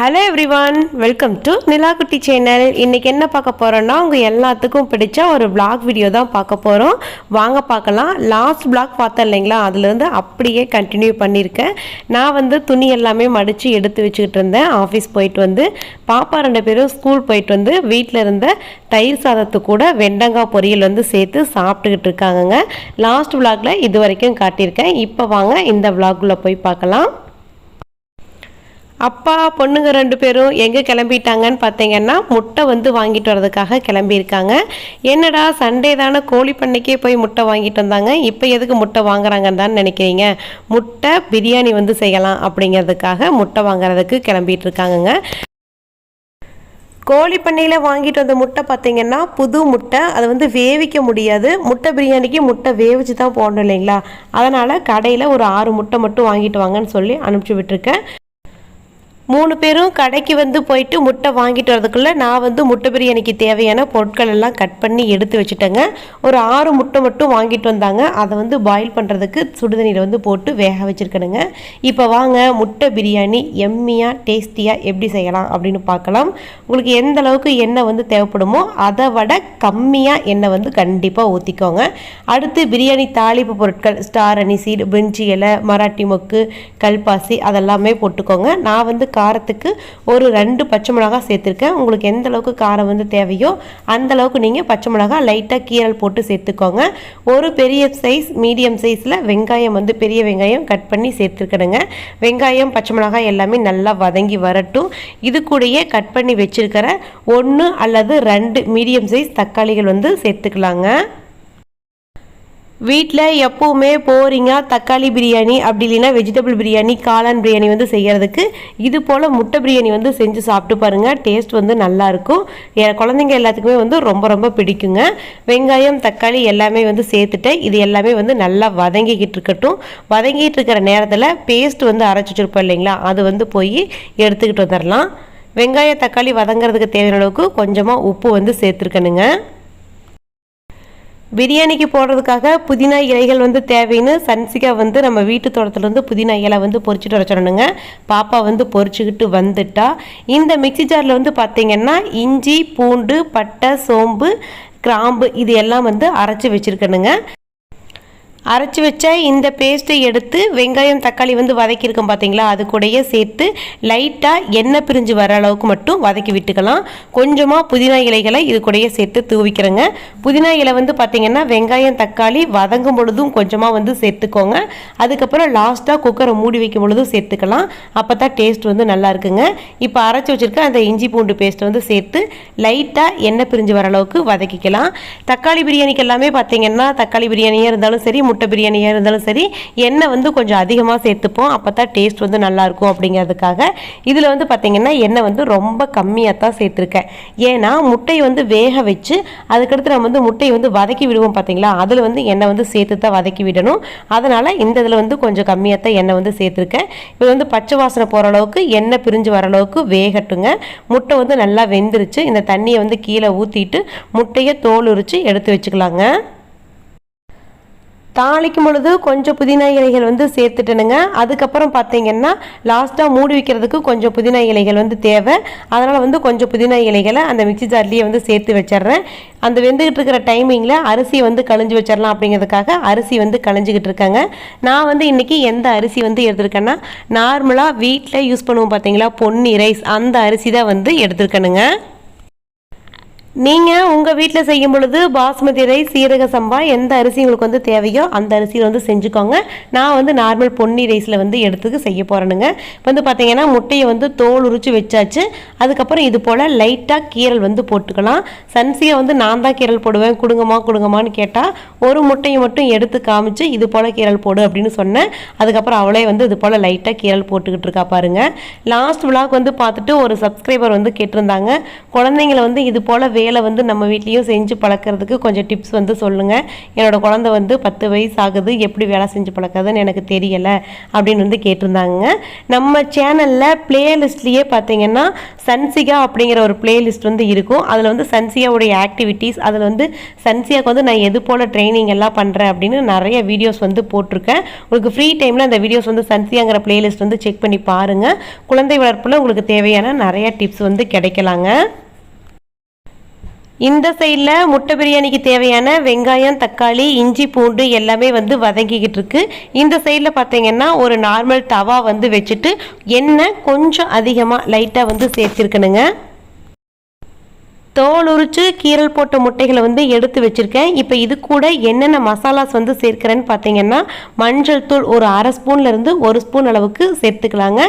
Hello everyone welcome to Nilakutti channel இன்றைக்கி என்ன பார்க்க போகிறோன்னா உங்கள் எல்லாத்துக்கும் பிடிச்ச ஒரு பிளாக் வீடியோ தான் பார்க்க போகிறோம் வாங்க பார்க்கலாம். லாஸ்ட் பிளாக் பார்த்தேன் இல்லைங்களா? அதுலேருந்து அப்படியே கண்டினியூ பண்ணியிருக்கேன். நான் வந்து துணி எல்லாமே மடித்து எடுத்து வச்சுக்கிட்டு இருந்தேன். ஆஃபீஸ் போயிட்டு வந்து பாப்பா ரெண்டு பேரும் ஸ்கூல் போயிட்டு வந்து வீட்டில் இருந்த தயிர் சாதத்து கூட வெண்டங்காய் பொரியல் வந்து சேர்த்து சாப்பிட்டுக்கிட்டு இருக்காங்கங்க. லாஸ்ட் பிளாக்ல இது வரைக்கும் காட்டியிருக்கேன். இப்போ வாங்க இந்த பிளாக்குள்ளே போய் பார்க்கலாம். அப்பா பொண்ணுங்க ரெண்டு பேரும் எங்கே கிளம்பிட்டாங்கன்னு பார்த்தீங்கன்னா முட்டை வந்து வாங்கிட்டு வரதுக்காக கிளம்பியிருக்காங்க. என்னடா சண்டே தானே கோழி பண்ணைக்கே போய் முட்டை வாங்கிட்டு வந்தாங்க. இப்போ எதுக்கு முட்டை வாங்குறாங்கன்னு தான் நினைக்கிறீங்க? முட்டை பிரியாணி வந்து செய்யலாம் அப்படிங்கிறதுக்காக முட்டை வாங்குறதுக்கு கிளம்பிட்டு இருக்காங்கங்க கோழி பண்ணையில் வாங்கிட்டு வந்த முட்டை பார்த்தீங்கன்னா புது முட்டை. அதை வந்து வேவிக்க முடியாது. முட்டை பிரியாணிக்கு முட்டை வேவிச்சு தான் போடணும் இல்லைங்களா? அதனால் கடையில் ஒரு ஆறு முட்டை மட்டும் வாங்கிட்டு வாங்கன்னு சொல்லி அனுப்பிச்சி விட்டுருக்கேன். மூணு பேரும் கடைக்கு வந்து போயிட்டு முட்டை வாங்கிட்டு வரதுக்குள்ளே நான் வந்து முட்டை பிரியாணிக்கு தேவையான பொருட்கள் எல்லாம் கட் பண்ணி எடுத்து வச்சுட்டேங்க. ஒரு ஆறு முட்டை மட்டும் வாங்கிட்டு வந்தாங்க. அதை வந்து பாயில் பண்ணுறதுக்கு சுடுதண்ணியில் வந்து போட்டு வேக வச்சுருக்கணுங்க. இப்போ வாங்க முட்டை பிரியாணி எம்மியாக டேஸ்டியாக எப்படி செய்யலாம் அப்படின்னு பார்க்கலாம். உங்களுக்கு எந்த அளவுக்கு எண்ணெய் வந்து தேவைப்படுமோ அதை விட கம்மியாக எண்ணெய் வந்து கண்டிப்பாக ஊற்றிக்கோங்க அடுத்து பிரியாணி தாளிப்பு பொருட்கள் ஸ்டார் அணி சீடு பிரிஞ்சி இலை மராட்டி மொக்கு கல்பாசி அதெல்லாமே போட்டுக்கோங்க. நான் வந்து காரத்துக்கு ஒரு ரெண்டு பச்சை மிளகாய் சேர்த்துருக்கேன். உங்களுக்கு எந்த அளவுக்கு காரம் வந்து தேவையோ அந்த அளவுக்கு நீங்கள் பச்சை மிளகாய் லைட்டாக கீரல் போட்டு சேர்த்துக்கோங்க. ஒரு பெரிய சைஸ் மீடியம் சைஸில் வெங்காயம் வந்து பெரிய வெங்காயம் கட் பண்ணி சேர்த்துருக்கணுங்க. வெங்காயம் பச்சை மிளகாய் எல்லாமே நல்லா வதங்கி வரட்டும். இது கூடயே கட் பண்ணி வச்சிருக்கிற ஒன்று அல்லது ரெண்டு மீடியம் சைஸ் தக்காளிகள் வந்து சேர்த்துக்கலாங்க. வீட்டில் எப்போவுமே போரிங்காக தக்காளி பிரியாணி அப்படி இல்லைன்னா வெஜிடபிள் பிரியாணி காளான் பிரியாணி வந்து செய்கிறதுக்கு இது போல் முட்டை பிரியாணி வந்து செஞ்சு சாப்பிட்டு பாருங்கள் டேஸ்ட் வந்து நல்லாயிருக்கும் என் குழந்தைங்க எல்லாத்துக்குமே வந்து ரொம்ப ரொம்ப பிடிக்குங்க. வெங்காயம் தக்காளி எல்லாமே வந்து சேர்த்துட்டு இது எல்லாமே வந்து நல்லா வதங்கிக்கிட்டு இருக்கட்டும். வதங்கிட்டு இருக்கிற நேரத்தில் பேஸ்ட் வந்து அரைச்சி வச்சுருப்போம் இல்லைங்களா? அது வந்து போய் எடுத்துக்கிட்டு வந்துடலாம் வெங்காய தக்காளி வதங்கிறதுக்கு தேவையான அளவுக்கு கொஞ்சமாக உப்பு வந்து சேர்த்துருக்கணுங்க. பிரியாணிக்கு போடுறதுக்காக புதினா இலைகள் வந்து தேவைன்னு சன்சிகா வந்து நம்ம வீட்டு தோட்டத்துலேருந்து புதினா இலை வந்து பொறிச்சிட்டு வர பாப்பா வந்து பொறிச்சிக்கிட்டு வந்துட்டா. இந்த மிக்ஸி ஜாரில் வந்து பார்த்திங்கன்னா இஞ்சி பூண்டு பட்டை சோம்பு கிராம்பு இது எல்லாம் வந்து அரைச்சி வச்சுருக்கணுங்க. அரைச்சி வச்ச இந்த பேஸ்ட்டை எடுத்து வெங்காயம் தக்காளி வந்து வதக்கியிருக்கோம் பார்த்தீங்களா அது கூடயே சேர்த்து லைட்டாக எண்ணெய் பிரிஞ்சு வர அளவுக்கு மட்டும் வதக்கி விட்டுக்கலாம். கொஞ்சமாக புதினா இலைகளை இது கூடயே சேர்த்து தூவிக்கிறேங்க. புதினா இலை வந்து பார்த்தீங்கன்னா வெங்காயம் தக்காளி வதங்கும் பொழுதும் கொஞ்சமாக வந்து சேர்த்துக்கோங்க. அதுக்கப்புறம் லாஸ்ட்டாக குக்கரை மூடி வைக்கும் பொழுதும் சேர்த்துக்கலாம். அப்போ தான் டேஸ்ட் வந்து நல்லா இருக்குங்க. இப்போ அரைச்சி வச்சுருக்க அந்த இஞ்சி பூண்டு பேஸ்ட் வந்து சேர்த்து லைட்டாக எண்ணெய் பிரிஞ்சு வர அளவுக்கு வதக்கிக்கலாம். தக்காளி பிரியாணிக்கு எல்லாமே பார்த்திங்கன்னா தக்காளி பிரியாணியாக இருந்தாலும் சரி முட்டை பிரியாணியாக இருந்தாலும் சரி எண்ணெய் வந்து கொஞ்சம் அதிகமாக சேர்த்துப்போம். அப்போ தான் டேஸ்ட் வந்து நல்லாயிருக்கும் அப்படிங்கிறதுக்காக. இதில் வந்து பார்த்திங்கன்னா எண்ணெய் வந்து ரொம்ப கம்மியாக தான் சேர்த்துருக்கேன். ஏன்னா முட்டையை வந்து வேக வச்சு அதுக்கடுத்து நம்ம வந்து முட்டையை வந்து வதக்கி விடுவோம் பார்த்தீங்களா அதில் வந்து எண்ணெய் வந்து சேர்த்து தான் வதக்கி விடணும். அதனால் இந்த இதில் வந்து கொஞ்சம் கம்மியாக தான் எண்ணெய் வந்து சேர்த்துருக்கேன். இப்போ வந்து பச்சை வாசனை போகிற அளவுக்கு எண்ணெய் பிரிஞ்சு வர அளவுக்கு வேகட்டுங்க. முட்டை வந்து நல்லா வெந்துருச்சு. இந்த தண்ணியை வந்து கீழே ஊற்றிட்டு முட்டையை தோல் உரித்து எடுத்து வச்சுக்கலாங்க. தாளிக்கும் பொழுது கொஞ்சம் புதினா இலைகள் வந்து சேர்த்துட்டனுங்க. அதுக்கப்புறம் பார்த்தீங்கன்னா லாஸ்ட்டாக மூடி வைக்கிறதுக்கு கொஞ்சம் புதினா இலைகள் வந்து தேவை. அதனால் வந்து கொஞ்சம் புதினா இலைகளை அந்த மிக்சி ஜார்லேயே வந்து சேர்த்து வச்சிடுறேன். அந்த வெந்துக்கிட்டு இருக்கிற டைமிங்கில் அரிசியை வந்து கழிஞ்சு வச்சிடலாம் அப்படிங்கிறதுக்காக அரிசி வந்து கழிஞ்சிக்கிட்டு இருக்காங்க. நான் வந்து இன்றைக்கி எந்த அரிசி வந்து எடுத்திருக்கேன்னா நார்மலாக வீட்டில் யூஸ் பண்ணுவோம் பார்த்தீங்களா பொன்னி ரைஸ் அந்த அரிசி தான் வந்து எடுத்திருக்கணுங்க நீங்கள் உங்கள் வீட்டில் செய்யும் பொழுது பாஸ்மதி ரைஸ் சீரக சம்பா எந்த அரிசி உங்களுக்கு வந்து தேவையோ அந்த அரிசியில் வந்து செஞ்சுக்கோங்க. நான் வந்து நார்மல் பொன்னி ரைஸில் வந்து எடுத்துக்கு செய்ய போகிறேனுங்க இப்போ வந்து பார்த்தீங்கன்னா முட்டையை வந்து தோல் உரிச்சு வச்சாச்சு. அதுக்கப்புறம் இது போல் லைட்டாக கீரல் வந்து போட்டுக்கலாம். சன்சியை வந்து நான் தான் கீரல் போடுவேன். கொடுங்கம்மா கொடுங்கம்மான்னு கேட்டால் ஒரு முட்டையை மட்டும் எடுத்து காமிச்சு இது போல் கீரல் போடு அப்படின்னு சொன்னேன். அதுக்கப்புறம் அவளே வந்து இது போல் லைட்டாக கீரல் போட்டுக்கிட்டு இருக்கா பாருங்க. லாஸ்ட் விழாக்கு வந்து பார்த்துட்டு ஒரு சப்ஸ்கிரைபர் வந்து கேட்டிருந்தாங்க. குழந்தைங்களை வந்து இது போல் வே இலை வந்து நம்ம வீட்லேயும் செஞ்சு பழக்கிறதுக்கு கொஞ்சம் டிப்ஸ் வந்து சொல்லுங்கள் என்னோடய குழந்தை வந்து பத்து வயசு ஆகுது எப்படி வேலை செஞ்சு பழக்கிறதுன்னு எனக்கு தெரியலை அப்படின்னு வந்து கேட்டிருந்தாங்க. நம்ம சேனலில் பிளேலிஸ்ட்லேயே பார்த்தீங்கன்னா சன்சிகா அப்படிங்கிற ஒரு பிளேலிஸ்ட் வந்து இருக்கும். அதில் வந்து சன்சிகாவுடைய ஆக்டிவிட்டீஸ் அதில் வந்து சன்சியாவுக்கு வந்து நான் எது போல் ட்ரைனிங் எல்லாம் பண்ணுறேன் அப்படின்னு நிறைய வீடியோஸ் வந்து போட்டிருக்கேன். உங்களுக்கு ஃப்ரீ டைமில் அந்த வீடியோஸ் வந்து சன்சியாங்கிற பிளேலிஸ்ட் வந்து செக் பண்ணி பாருங்கள் குழந்தை வளர்ப்பில் உங்களுக்கு தேவையான நிறைய டிப்ஸ் வந்து கிடைக்கலாங்க. இந்த சைடில் முட்டை பிரியாணிக்கு தேவையான வெங்காயம் தக்காளி இஞ்சி பூண்டு எல்லாமே வந்து வதங்கிக்கிட்டு இருக்கு. இந்த சைடில் பார்த்தீங்கன்னா ஒரு நார்மல் தவா வந்து வச்சுட்டு எண்ணெய் கொஞ்சம் அதிகமாக லைட்டாக வந்து சேர்த்துருக்கணுங்க. தோல் உரிச்சு கீரல் போட்ட முட்டைகளை வந்து எடுத்து வச்சுருக்கேன். இப்போ இது கூட என்னென்ன மசாலாஸ் வந்து சேர்க்குறேன்னு பார்த்தீங்கன்னா மஞ்சள் தூள் ஒரு அரை ஸ்பூன்லேருந்து ஒரு ஸ்பூன் அளவுக்கு சேர்த்துக்கலாங்க.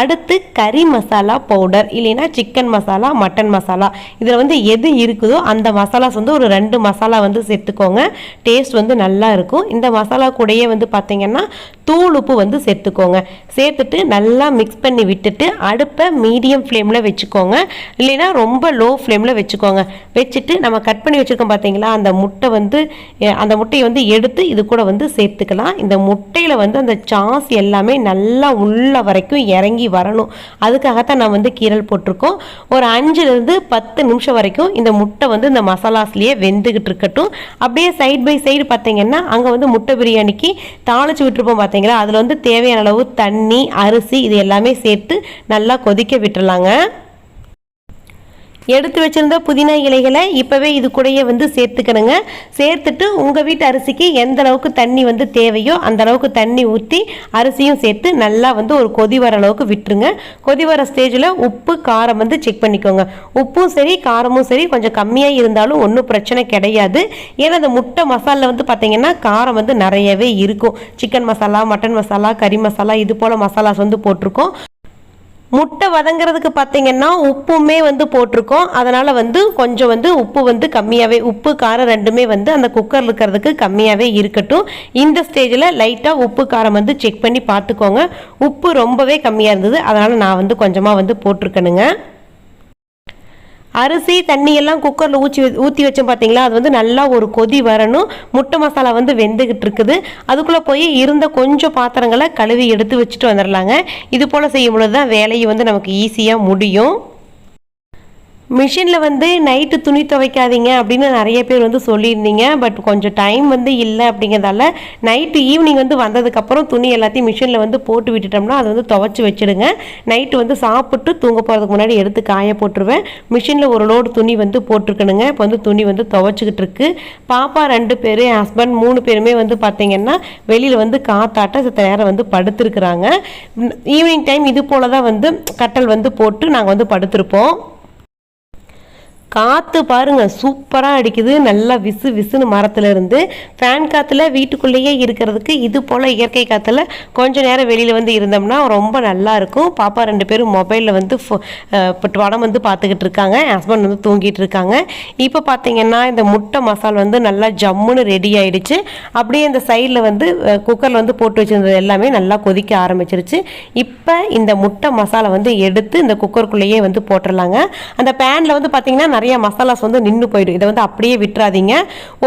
அடுத்து கறி மசாலா பவுடர் இல்லைன்னா சிக்கன் மசாலா மட்டன் மசாலா. இதில் வந்து எது இருக்குதோ அந்த மசாலாஸ் வந்து ஒரு ரெண்டு மசாலா வந்து சேர்த்துக்கோங்க. டேஸ்ட் வந்து நல்லா இருக்கும். இந்த மசாலா கூடயே வந்து பார்த்தீங்கன்னா தூள் உப்பு வந்து சேர்த்துக்கோங்க. சேர்த்துட்டு நல்லா மிக்ஸ் பண்ணி விட்டுட்டு அடுப்பை மீடியம் ஃப்ளேமில் வச்சுக்கோங்க. இல்லைன்னா ரொம்ப லோ ஃப்ளேமில் வச்சுக்கோங்க. வச்சுட்டு நம்ம கட் பண்ணி வச்சுருக்கோம் பார்த்தீங்களா அந்த முட்டை வந்து அந்த முட்டையை வந்து எடுத்து இது கூட வந்து சேர்த்துக்கலாம். இந்த முட்டையில் வந்து அந்த சாஸ் எல்லாமே நல்லா உள்ள வரைக்கும் இறங்கி வரணும். அதுக்காகத்தான் நான் வந்து கீரல் போட்டிருக்கோம். ஒரு அஞ்சுலேருந்து பத்து நிமிஷம் வரைக்கும் இந்த முட்டை வந்து இந்த மசாலாஸ்லேயே வெந்துக்கிட்டு இருக்கட்டும். அப்படியே சைட் பை சைடு பார்த்தீங்கன்னா அங்கே வந்து முட்டை பிரியாணிக்கு தாளிச்சு விட்டுருப்போம் பார்த்தீங்களா அதில் வந்து தேவையான அளவு தண்ணி அரிசி இது எல்லாமே சேர்த்து நல்லா கொதிக்க விட்டுறலாங்க. எடுத்து வச்சுருந்த புதினா இலைகளை இப்போவே இது கூடயே வந்து சேர்த்துக்கணுங்க. சேர்த்துட்டு உங்கள் வீட்டு அரிசிக்கு எந்த அளவுக்கு தண்ணி வந்து தேவையோ அந்த அளவுக்கு தண்ணி ஊற்றி அரிசியும் சேர்த்து நல்லா வந்து ஒரு கொதி வர அளவுக்கு விட்டுருங்க. கொதி வர ஸ்டேஜில் உப்பு காரம் வந்து செக் பண்ணிக்கோங்க. உப்பும் சரி காரமும் சரி கொஞ்சம் கம்மியாக இருந்தாலும் ஒன்றும் பிரச்சனை கிடையாது. ஏன்னா அந்த முட்டை மசாலில் வந்து பார்த்திங்கன்னா காரம் வந்து நிறையவே இருக்கும். சிக்கன் மசாலா மட்டன் மசாலா கறி மசாலா இது போல் மசாலாஸ் வந்து போட்டிருக்கோம். முட்டை வதங்கிறதுக்கு பார்த்தீங்கன்னா உப்புமே வந்து போட்டிருக்கோம். அதனால் வந்து கொஞ்சம் வந்து உப்பு வந்து கம்மியாகவே உப்பு காரம் ரெண்டுமே வந்து அந்த குக்கர் இருக்கிறதுக்கு கம்மியாகவே இருக்கட்டும். இந்த ஸ்டேஜில் லைட்டாக உப்பு காரம் வந்து செக் பண்ணி பார்த்துக்கோங்க. உப்பு ரொம்பவே கம்மியாக இருந்தது. அதனால் நான் வந்து கொஞ்சமாக வந்து போட்டிருக்கணுங்க. அரிசி தண்ணியெல்லாம் குக்கரில் ஊற்றி ஊற்றி வச்சோம் பார்த்தீங்களா அது வந்து நல்லா ஒரு கொதி வரணும். முட்டை மசாலா வந்து வெந்துக்கிட்டு இருக்குது. அதுக்குள்ளே போய் இருந்த கொஞ்சம் பாத்திரங்களை கழுவி எடுத்து வச்சுட்டு வந்துடலாங்க இது போல் செய்யும் பொழுது தான் வேலையை வந்து நமக்கு ஈஸியாக முடியும். மிஷினில் வந்து நைட்டு துணி துவைக்காதீங்க அப்படின்னு நிறைய பேர் வந்து சொல்லியிருந்தீங்க. பட் கொஞ்சம் டைம் வந்து இல்லை அப்படிங்கிறதால நைட்டு ஈவினிங் வந்து வந்ததுக்கப்புறம் துணி எல்லாத்தையும் மிஷினில் வந்து போட்டு விட்டுட்டோம்னா அதை வந்து துவைச்சி வச்சுடுங்க. நைட்டு வந்து சாப்பிட்டு தூங்க போகிறதுக்கு முன்னாடி எடுத்து காய போட்டுருவேன். மிஷினில் ஒரு லோடு துணி வந்து போட்டிருக்கணுங்க. இப்போ வந்து துணி வந்து துவைச்சிக்கிட்டு இருக்கு. பாப்பா ரெண்டு பேர் ஹஸ்பண்ட் மூணு பேருமே வந்து பார்த்தீங்கன்னா வெளியில் வந்து காத்தாட்ட சித்த நேரம் வந்து படுத்துருக்குறாங்க. ஈவினிங் டைம் இது போல் தான் வந்து கட்டல் வந்து போட்டு நாங்கள் வந்து படுத்திருப்போம். காற்று பாருங்க சூப்பராக அடிக்குது. நல்லா விசு விசுன்னு மரத்தில் இருந்து. ஃபேன் காற்றுல வீட்டுக்குள்ளேயே இருக்கிறதுக்கு இது போல் இயற்கை காற்றுல கொஞ்சம் நேரம் வெளியில் வந்து இருந்தோம்னா ரொம்ப நல்லாயிருக்கும் பாப்பா ரெண்டு பேரும் மொபைலில் வந்து படம் வந்து பார்த்துக்கிட்டு இருக்காங்க. ஹஸ்பண்ட் வந்து தூங்கிட்டு இருக்காங்க. இப்போ பார்த்தீங்கன்னா இந்த முட்டை மசால் வந்து நல்லா ஜம்முன்னு ரெடி ஆகிடுச்சு அப்படியே இந்த சைடில் வந்து குக்கரில் வந்து போட்டு வச்சுருந்தது எல்லாமே நல்லா கொதிக்க ஆரம்பிச்சிருச்சு. இப்போ இந்த முட்டை மசாலா வந்து எடுத்து இந்த குக்கருக்குள்ளேயே வந்து போட்டுடலாங்க. அந்த பேனில் வந்து பார்த்தீங்கன்னா நிறைய மசாலாஸ் வந்து நின்று போயிடும். இதை வந்து அப்படியே விட்டுறாதீங்க.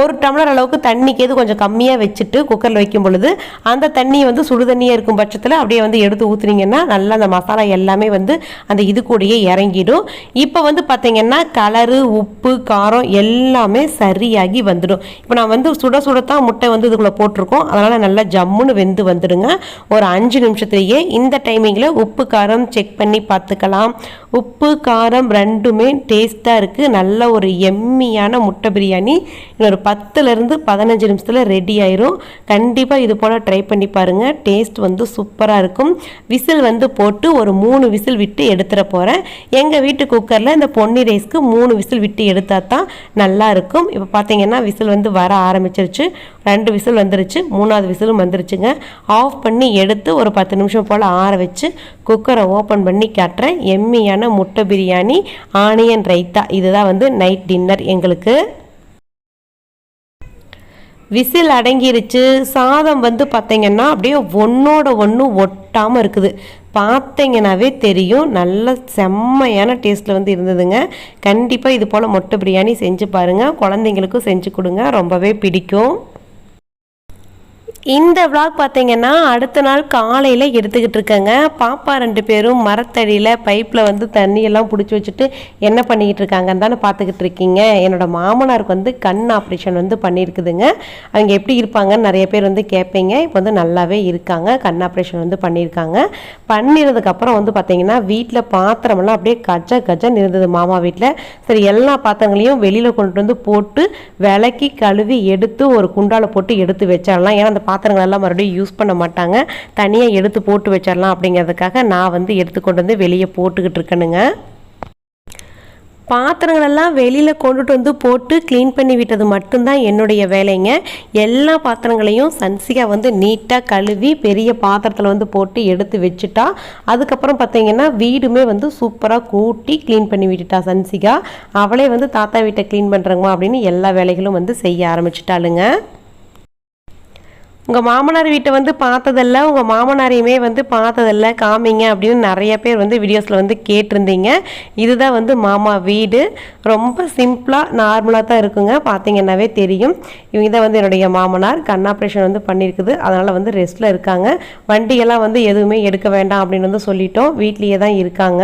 ஒரு டம்ளர் அளவுக்கு தண்ணிக்கு எது கொஞ்சம் கம்மியாக வச்சுட்டு குக்கரில் வைக்கும் பொழுது அந்த தண்ணியை வந்து சுடு தண்ணியாக இருக்கும் பட்சத்தில் அப்படியே வந்து எடுத்து ஊற்றுனீங்கன்னா நல்லா அந்த மசாலா எல்லாமே வந்து அந்த இது கூடயே இறங்கிடும். இப்போ வந்து பார்த்தீங்கன்னா கலரு உப்பு காரம் எல்லாமே சரியாகி வந்துடும். இப்போ நான் வந்து சுட சுடத்தான் முட்டை வந்து இதுக்குள்ளே போட்டிருக்கோம். அதனால் நல்லா ஜம்முன்னு வெந்து வந்துடுங்க. ஒரு அஞ்சு நிமிஷத்துலேயே இந்த டைமிங்கில் உப்பு காரம் செக் பண்ணி பார்த்துக்கலாம். உப்பு காரம் ரெண்டுமே டேஸ்ட்டாக இருக்குது இருக்குது நல்ல ஒரு எம்மியான முட்டை பிரியாணி. இன்னொரு பத்துலேருந்து பதினஞ்சு நிமிஷத்தில் ரெடி ஆயிரும். கண்டிப்பாக இது போல் ட்ரை பண்ணி பாருங்கள் டேஸ்ட் வந்து சூப்பராக இருக்கும். விசில் வந்து போட்டு ஒரு மூணு விசில் விட்டு எடுத்துகிற போகிறேன் எங்கள் வீட்டு குக்கரில் இந்த பொன்னி ரைஸ்க்கு மூணு விசில் விட்டு எடுத்தால் தான் நல்லா இருக்கும். இப்போ பார்த்தீங்கன்னா விசில் வந்து வர ஆரம்பிச்சிருச்சு. ரெண்டு விசில் வந்துருச்சு. மூணாவது விசிலும் வந்துருச்சுங்க. ஆஃப் பண்ணி எடுத்து ஒரு பத்து நிமிஷம் போல் ஆற வச்சு குக்கரை ஓப்பன் பண்ணி காட்டுறேன். எம்மியான முட்டை பிரியாணி ஆனியன் ரைத்தா. இது இதுதான் வந்து நைட் டின்னர் எங்களுக்கு. விசில் அடங்கிருச்சு. சாதம் வந்து பார்த்தீங்கன்னா அப்படியே ஒன்றோட ஒன்று ஒட்டாமல் இருக்குது. பார்த்தீங்கன்னாவே தெரியும். நல்ல செம்மையான டேஸ்ட்டில் வந்து இருந்ததுங்க. கண்டிப்பாக இது போல் மொட்டை பிரியாணி செஞ்சு பாருங்கள் குழந்தைங்களுக்கும் செஞ்சு கொடுங்க. ரொம்பவே பிடிக்கும். இந்த விளாக் பார்த்தீங்கன்னா அடுத்த நாள் காலையில் எடுத்துக்கிட்டு இருக்கேங்க. பாப்பா ரெண்டு பேரும் மரத்தடியில் பைப்பில் வந்து தண்ணியெல்லாம் பிடிச்சி வச்சுட்டு என்ன பண்ணிக்கிட்டு இருக்காங்கன்னு தானே பார்த்துக்கிட்டு இருக்கீங்க. என்னோட மாமனாருக்கு வந்து கண் ஆப்ரேஷன் வந்து பண்ணியிருக்குதுங்க. அவங்க எப்படி இருப்பாங்கன்னு நிறைய பேர் வந்து கேட்பீங்க. இப்போ வந்து நல்லாவே இருக்காங்க. கண் ஆப்ரேஷன் வந்து பண்ணியிருக்காங்க. பண்ணினதுக்கப்புறம் வந்து பார்த்தீங்கன்னா வீட்டில் பாத்திரமெல்லாம் அப்படியே கஜ கஜன்னு இருந்தது மாமா வீட்டில் சரி எல்லா பாத்திரங்களையும் வெளியில் கொண்டு வந்து போட்டு விளக்கி கழுவி எடுத்து ஒரு குண்டாவில் போட்டு எடுத்து வச்சிடலாம். ஏன்னா அந்த பாத்திரங்கள் எல்லாம் மறுபடியும் யூஸ் பண்ண மாட்டாங்க. தனியாக எடுத்து போட்டு வச்சிடலாம் அப்படிங்கிறதுக்காக நான் வந்து எடுத்து கொண்டு வந்து வெளியே போட்டுக்கிட்டு இருக்கேனுங்க பாத்திரங்களெல்லாம் வெளியில் கொண்டுட்டு வந்து போட்டு க்ளீன் பண்ணி விட்டது மட்டும்தான் என்னுடைய வேலைங்க. எல்லா பாத்திரங்களையும் சன்சிகா வந்து நீட்டாக கழுவி பெரிய பாத்திரத்தில் வந்து போட்டு எடுத்து வச்சுட்டா. அதுக்கப்புறம் பார்த்தீங்கன்னா வீடுமே வந்து சூப்பராக கூட்டி க்ளீன் பண்ணி விட்டுட்டா சன்சிகா. அவளே வந்து தாத்தா வீட்டை க்ளீன் பண்ணுறங்கம்மா அப்படின்னு எல்லா வேலைகளும் வந்து செய்ய ஆரம்பிச்சிட்டாளுங்க. உங்கள் மாமனார் வீட்டை வந்து பார்த்ததில்ல உங்கள் மாமனாரையுமே வந்து பார்த்ததில்ல. காமிங்க அப்படின்னு நிறைய பேர் வந்து வீடியோஸில் வந்து கேட்டிருந்தீங்க. இதுதான் வந்து மாமா வீடு. ரொம்ப சிம்பிளாக நார்மலாக தான் இருக்குங்க. பார்த்தீங்கன்னாவே தெரியும். இவங்க தான் வந்து என்னுடைய மாமனார். கண் ஆப்ரேஷன் வந்து பண்ணியிருக்குது. அதனால் வந்து ரெஸ்ட்டில் இருக்காங்க. வண்டியெல்லாம் வந்து எதுவுமே எடுக்க வேண்டாம் அப்படின்னு வந்து சொல்லிட்டோம். வீட்லேயே தான் இருக்காங்க.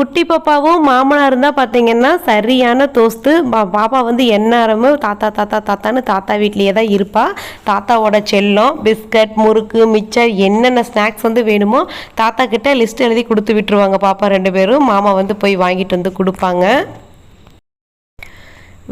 குட்டி பாப்பாவும் மாமனாரும் தான் பார்த்தீங்கன்னா சரியான தோஸ்து. பா பாப்பா வந்து எந்நேரமும் தாத்தா தாத்தா தாத்தான்னு தாத்தா வீட்லேயே தான் இருப்பாள் தாத்தாவோட செல்லம் பிஸ்கட் முறுக்கு மிச்சர் என்னென்ன ஸ்நாக்ஸ் வந்து வேணுமோ தாத்தா கிட்ட லிஸ்ட் எழுதி கொடுத்து விட்டுருவாங்க பாப்பா ரெண்டு பேரும். மாமா வந்து போய் வாங்கிட்டு வந்து கொடுப்பாங்க.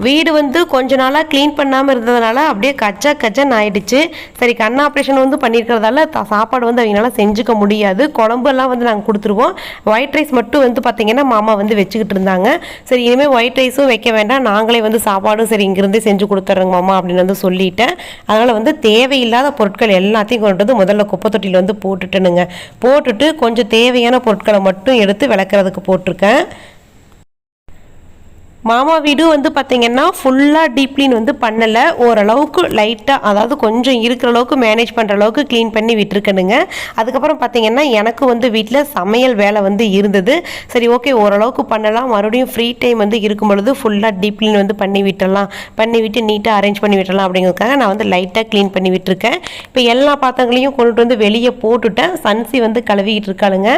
வீடு வந்து கொஞ்ச நாளாக க்ளீன் பண்ணாமல் இருந்ததுனால அப்படியே கச்சா கச்சன் ஆயிடுச்சு. சரி கண் ஆப்ரேஷன் வந்து பண்ணியிருக்கிறதால த- சாப்பாடு வந்து அவங்களால செஞ்சுக்க முடியாது. குழம்பெல்லாம் வந்து நாங்கள் கொடுத்துருவோம். ஒயிட் ரைஸ் மட்டும் வந்து பார்த்திங்கன்னா மாமா வந்து வச்சுக்கிட்டு இருந்தாங்க. சரி இனிமேல் ஒயிட் ரைஸும் வைக்க வேண்டாம். நாங்களே வந்து சாப்பாடும் சரி இங்கேருந்தே செஞ்சு கொடுத்துட்றோங்க மாமா அப்படின்னு வந்து சொல்லிட்டேன். அதனால் வந்து தேவையில்லாத பொருட்கள் எல்லாத்தையும் கொண்டு வந்து முதல்ல குப்பை தொட்டியில் வந்து போட்டுட்டேனுங்க. போட்டுட்டு கொஞ்சம் தேவையான பொருட்களை மட்டும் எடுத்து விளக்குறதுக்கு போட்டிருக்கேன். மாமா வீடும் வந்து பார்த்தீங்கன்னா ஃபுல்லாக டீப் க்ளீன் வந்து பண்ணலை. ஓரளவுக்கு லைட்டாக அதாவது கொஞ்சம் இருக்கிற அளவுக்கு மேனேஜ் பண்ணுற அளவுக்கு க்ளீன் பண்ணி விட்டுருக்கணுங்க. அதுக்கப்புறம் பார்த்தீங்கன்னா எனக்கு வந்து வீட்டில் சமையல் வேலை வந்து இருந்தது. சரி ஓகே ஓரளவுக்கு பண்ணலாம். மறுபடியும் ஃப்ரீ டைம் வந்து இருக்கும் பொழுது ஃபுல்லாக டீப் க்ளீன் வந்து பண்ணி விட்டுடலாம் பண்ணி விட்டு நீட்டாக அரேஞ்ச் பண்ணி விட்டுடலாம் அப்படிங்கிறதுக்காக நான் வந்து லைட்டாக க்ளீன் பண்ணி விட்டுருக்கேன். இப்போ எல்லா பாத்திரங்களையும் கொண்டுட்டு வந்து வெளியே போட்டுட்டேன். சன்சி வந்து கழுவிக்கிட்டு இருக்காளுங்க.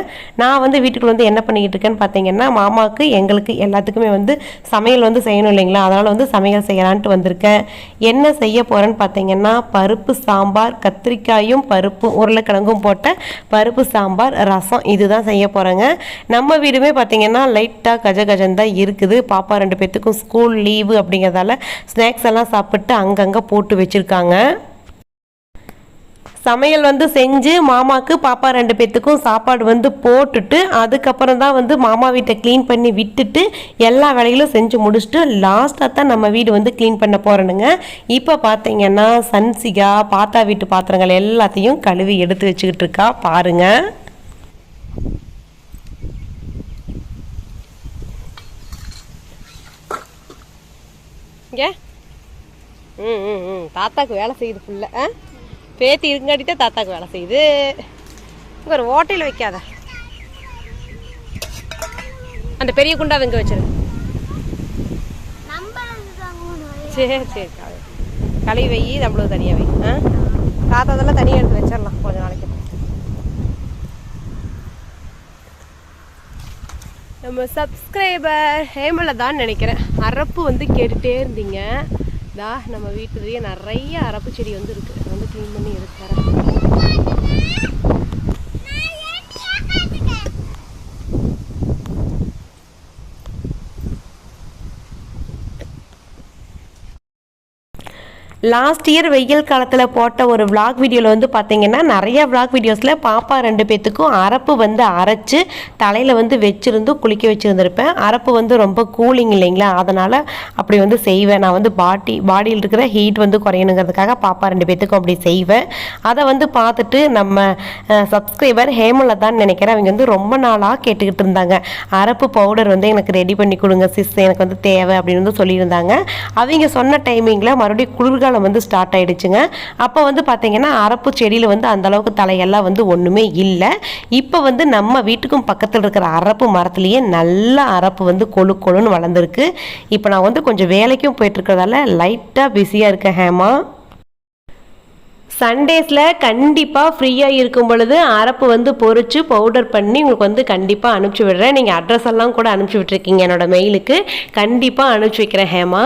நான் வந்து வீட்டுக்குள்ளே வந்து என்ன பண்ணிக்கிட்டு இருக்கேன்னு பார்த்தீங்கன்னா மாமாவுக்கு எங்களுக்கு எல்லாத்துக்குமே வந்து சமையல் வந்து செய்யணும் இல்லைங்களா? அதனால் வந்து சமையல் செய்யலான்ட்டு வந்திருக்கேன். என்ன செய்ய போகிறேன்னு பார்த்தீங்கன்னா பருப்பு சாம்பார் கத்திரிக்காயும் பருப்பும் உருளைக்கிழங்கும் போட்ட பருப்பு சாம்பார் ரசம் இதுதான் செய்ய போகிறேங்க நம்ம வீடுமே பார்த்தீங்கன்னா லைட்டாக கஜ கஜன் தான் இருக்குது. பாப்பா ரெண்டு பேர்த்துக்கும் ஸ்கூல் லீவு அப்படிங்கிறதால ஸ்நாக்ஸ் எல்லாம் சாப்பிட்டு அங்கங்கே போட்டு வச்சுருக்காங்க. சமையல் வந்து செஞ்சு மாமாக்கு பாப்பா ரெண்டு பேர்த்துக்கும் சாப்பாடு வந்து போட்டுட்டு அதுக்கப்புறம் தான் வந்து மாமா வீட்டை க்ளீன் பண்ணி விட்டுட்டு எல்லா வேலைகளும் செஞ்சு முடிச்சுட்டு லாஸ்ட்டாக தான் நம்ம வீடு வந்து க்ளீன் பண்ண போகிறேனுங்க இப்போ பார்த்தீங்கன்னா சன்சிகா பாத்தா வீட்டு பாத்திரங்கள் எல்லாத்தையும் கழுவி எடுத்து வச்சுக்கிட்டு இருக்கா. பாருங்க. இங்கே. ம் ம் ம். தாத்தாக்கு வேலை செய்யுது ஃபுல்லாக ஆ? பேத்தி இருங்காட்டி தான் தாத்தாக்கு வேலை செய்யுது. இங்கே ஒரு ஓட்டையில் வைக்காத. அந்த பெரிய குண்டாவை இங்கே வச்சிரு. சரி சரி கழுவி. வை நம்மளுக்கு தனியாக வை. ஆ? தாத்தா அதெல்லாம் தனியாக எடுத்து வச்சிடலாம். கொஞ்சம் நாளைக்கு. நம்ம சப்ஸ்கிரைபர் ஹேமலை தான் நினைக்கிறேன். அரப்பு வந்து கேட்டுட்டே இருந்தீங்க. தா நம்ம வீட்டுலேயே நிறைய அரப்பு செடி வந்து இருக்குது அதை வந்து க்ளீன் பண்ணி எடுத்து தரேன். லாஸ்ட் இயர் வெயில் காலத்தில் போட்ட ஒரு விளாக் வீடியோவில் வந்து பார்த்தீங்கன்னா நிறைய விளாக் வீடியோஸில் பாப்பா ரெண்டு பேத்துக்கும் அரப்பு வந்து அரைச்சி தலையில் வந்து வச்சிருந்து குளிக்க வச்சுருந்துருப்பேன். அரப்பு வந்து ரொம்ப கூலிங் இல்லைங்களா? அதனால் அப்படி வந்து செய்வேன். நான் வந்து பாட்டி பாடியில் இருக்கிற ஹீட் வந்து குறையணுங்கிறதுக்காக பாப்பா ரெண்டு பேத்துக்கும் அப்படி செய்வேன். அதை வந்து பார்த்துட்டு நம்ம சப்ஸ்கிரைபர் ஹேமலதான்னு நினைக்கிறேன். அவங்க வந்து ரொம்ப நாளாக கேட்டுக்கிட்டு இருந்தாங்க. அரப்பு பவுடர் வந்து எனக்கு ரெடி பண்ணி கொடுங்க சிஸ் எனக்கு வந்து தேவை அப்படின்னு வந்து சொல்லியிருந்தாங்க. அவங்க சொன்ன டைமிங்கில் மறுபடியும் குளிர்கால மழைக்காலம் வந்து ஸ்டார்ட் ஆயிடுச்சுங்க. அப்போ வந்து பார்த்தீங்கன்னா அரப்பு செடியில் வந்து அந்தளவுக்கு தலையெல்லாம் வந்து ஒன்றுமே இல்லை. இப்போ வந்து நம்ம வீட்டுக்கும் பக்கத்தில் இருக்கிற அரப்பு மரத்துலேயே நல்ல அரப்பு வந்து கொழு கொழுன்னு வளர்ந்துருக்கு. இப்போ நான் வந்து கொஞ்சம் வேலைக்கும் போயிட்டுருக்கிறதால லைட்டாக பிஸியாக இருக்கேன் ஹேமா. சண்டேஸில் கண்டிப்பாக ஃப்ரீயாக இருக்கும் பொழுது அரப்பு வந்து பொறிச்சு பவுடர் பண்ணி உங்களுக்கு வந்து கண்டிப்பாக அனுப்பிச்சி விடுறேன். நீங்கள் அட்ரஸ் எல்லாம் கூட அனுப்பிச்சி விட்ருக்கீங்க என்னோட மெயிலுக்கு கண்டிப்பாக அனுப்பிச்சி வைக்கிறேன் ஹேமா.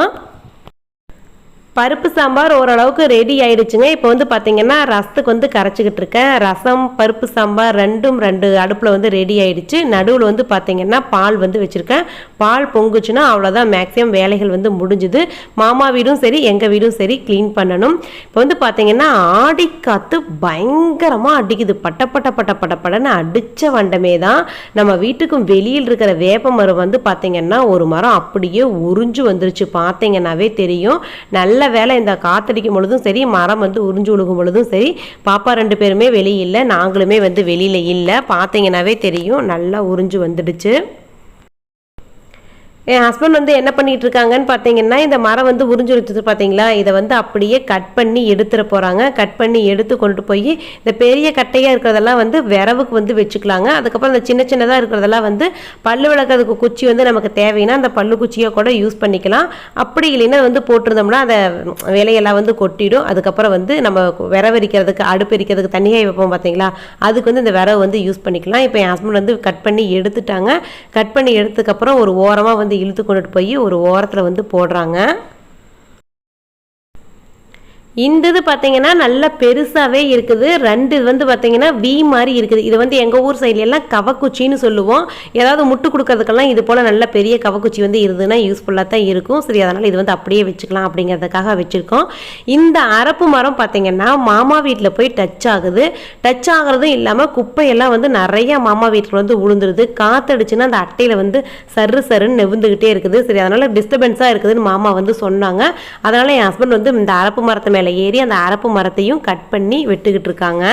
பருப்பு சாம்பார் ஓரளவுக்கு ரெடி ஆயிடுச்சுங்க. இப்போ வந்து பார்த்தீங்கன்னா ரசத்துக்கு வந்து கரைச்சிக்கிட்டு இருக்கேன். ரசம் பருப்பு சாம்பார் ரெண்டும் ரெண்டு அடுப்பில் வந்து ரெடி ஆயிடுச்சு. நடுவில் வந்து பார்த்தீங்கன்னா பால் வந்து வச்சுருக்கேன். பால் பொங்குச்சுன்னா அவ்வளோதான் மேக்ஸிமம் வேலைகள் வந்து முடிஞ்சுது. மாமா வீடும் சரி எங்கள் வீடும் சரி க்ளீன் பண்ணணும். இப்போ வந்து பார்த்தீங்கன்னா ஆடி காற்று பயங்கரமாக அடிக்குது. பட்ட பட்ட பட்ட பட்ட படன்னு அடித்த வண்டமே தான். நம்ம வீட்டுக்கும் வெளியில் இருக்கிற வேப்ப மரம் வந்து பார்த்தீங்கன்னா ஒரு மரம் அப்படியே உறிஞ்சு வந்துருச்சு. பார்த்தீங்கன்னாவே தெரியும். நல்ல வேலை இந்த காத்தடிக்கும் பொழுதும் சரி மரம் வந்து உறிஞ்சு விழுகும் பொழுதும் சரி பாப்பா ரெண்டு பேருமே வெளியே நாங்களுமே வந்து வெளியில் இல்லை. பார்த்தீங்கன்னாவே தெரியும் நல்லா உறிஞ்சு வந்துடுச்சு. என் ஹஸ்பண்ட் வந்து என்ன பண்ணிட்டு இருக்காங்கன்னு பார்த்தீங்கன்னா இந்த மரம் வந்து உறிஞ்சுருச்சு பார்த்தீங்களா? இதை வந்து அப்படியே கட் பண்ணி எடுத்துட போகிறாங்க கட் பண்ணி எடுத்து கொண்டு போய் இந்த பெரிய கட்டையாக இருக்கிறதெல்லாம் வந்து விரவுக்கு வந்து வச்சுக்கலாங்க. அதுக்கப்புறம் இந்த சின்ன சின்னதாக இருக்கிறதெல்லாம் வந்து பல்லு விளக்கிறதுக்கு குச்சி வந்து நமக்கு தேவைன்னா அந்த பல்லு குச்சியை கூட யூஸ் பண்ணிக்கலாம். அப்படி இல்லைன்னா வந்து போட்டிருந்தோம்னா அதை விலையெல்லாம் வந்து கொட்டிடும். அதுக்கப்புறம் வந்து நம்ம விரவரிக்கிறதுக்கு அடுப்பு எரிக்கிறதுக்கு தண்ணியாக வைப்போம் பார்த்தீங்களா? அதுக்கு வந்து இந்த விரவு வந்து யூஸ் பண்ணிக்கலாம். இப்போ என் ஹஸ்பண்ட் வந்து கட் பண்ணி எடுத்துட்டாங்க. கட் பண்ணி எடுத்ததுக்கப்புறம் ஒரு ஓரமாக வந்து இழுத்து கொண்டுட்டு போய் ஒரு ஓரத்தில் வந்து போடுறாங்க. இந்த இது பார்த்தீங்கன்னா நல்ல பெருசாகவே இருக்குது. ரெண்டு இது வந்து பார்த்தீங்கன்னா வி மாதிரி இருக்குது. இது வந்து எங்கள் ஊர் சைட்லெல்லாம் கவக்குச்சின்னு சொல்லுவோம். ஏதாவது முட்டு கொடுக்கறதுக்கெல்லாம் இது போல் நல்ல பெரிய கவக்குச்சி வந்து இருந்ததுன்னா யூஸ்ஃபுல்லாக தான் இருக்கும். சரி அதனால் இது வந்து அப்படியே வச்சுக்கலாம் அப்படிங்கிறதுக்காக வச்சுருக்கோம். இந்த அரப்பு மரம் பார்த்தீங்கன்னா மாமா வீட்டில் போய் டச் ஆகுது. டச் ஆகிறதும் இல்லாமல் குப்பையெல்லாம் வந்து நிறைய மாமா வீட்டில் வந்து உளுந்துருது காற்றடிச்சுன்னா அந்த அட்டையில் வந்து சரு சருன்னு நெவுந்துக்கிட்டே இருக்குது. சரி அதனால் டிஸ்டர்பன்ஸாக இருக்குதுன்னு மாமா வந்து சொன்னாங்க. அதனால் என் ஹஸ்பண்ட் வந்து இந்த அரப்பு மரத்தை மேலே மேலே ஏறி அந்த அரப்பு மரத்தையும் கட் பண்ணி வெட்டுக்கிட்டு இருக்காங்க.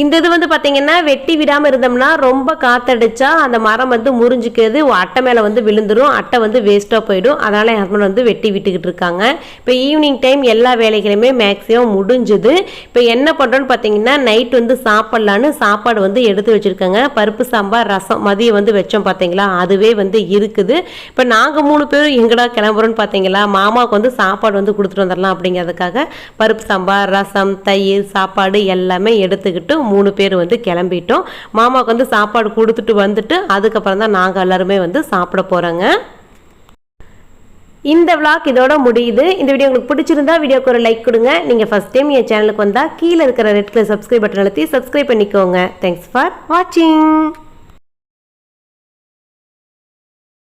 இந்த இது வந்து பார்த்தீங்கன்னா வெட்டி விடாமல் இருந்தோம்னா ரொம்ப காத்தடிச்சா அந்த மரம் வந்து முறிஞ்சிக்கிறது அட்டை மேலே வந்து விழுந்துடும் அட்டை வந்து வேஸ்ட்டாக போயிடும். அதனால் என் ஹஸ்பண்ட் வந்து வெட்டி விட்டுக்கிட்டு இருக்காங்க. இப்போ ஈவினிங் டைம் எல்லா வேலைகளுமே மேக்ஸிமம் முடிஞ்சுது. இப்போ என்ன பண்ணுறோன்னு பார்த்தீங்கன்னா நைட் வந்து சாப்பிட்லான்னு சாப்பாடு வந்து எடுத்து வச்சுருக்கோங்க. பருப்பு சாம்பார் ரசம் மதியம் வந்து வச்சோம் பார்த்தீங்களா அதுவே வந்து இருக்குது. இப்போ நாங்கள் மூணு பேரும் எங்கடா கிளம்புறோன்னு பார்த்தீங்களா மாமாவுக்கு வந்து சாப்பாடு வந்து கொடுத்துட்டு வந்துடலாம் அப்படிங்கிறதுக்காக பருப்பு சாம்பார் ரசம் தயிர் சாப்பாடு எல்லாமே எடுத்துக்கிட்டு மூணு பேர் வந்து கிளம்பிட்டோம். மாமாவுக்கு வந்து சாப்பாடு கொடுத்துட்டு வந்துட்டு அதுக்கப்புறம் தான் நாங்கள் எல்லாருமே வந்து சாப்பிட போகிறோங்க இந்த விளாக் இதோட முடியுது. இந்த வீடியோ உங்களுக்கு பிடிச்சிருந்தா வீடியோக்கு ஒரு லைக் கொடுங்க. நீங்கள் ஃபஸ்ட் டைம் என் சேனலுக்கு வந்தால் கீழே இருக்கிற ரெட் கலர் சப்ஸ்கிரைப் பட்டன் அழுத்தி சப்ஸ்கிரைப் பண்ணிக்கோங்க. தேங்க்ஸ் ஃபார் வாட்சிங்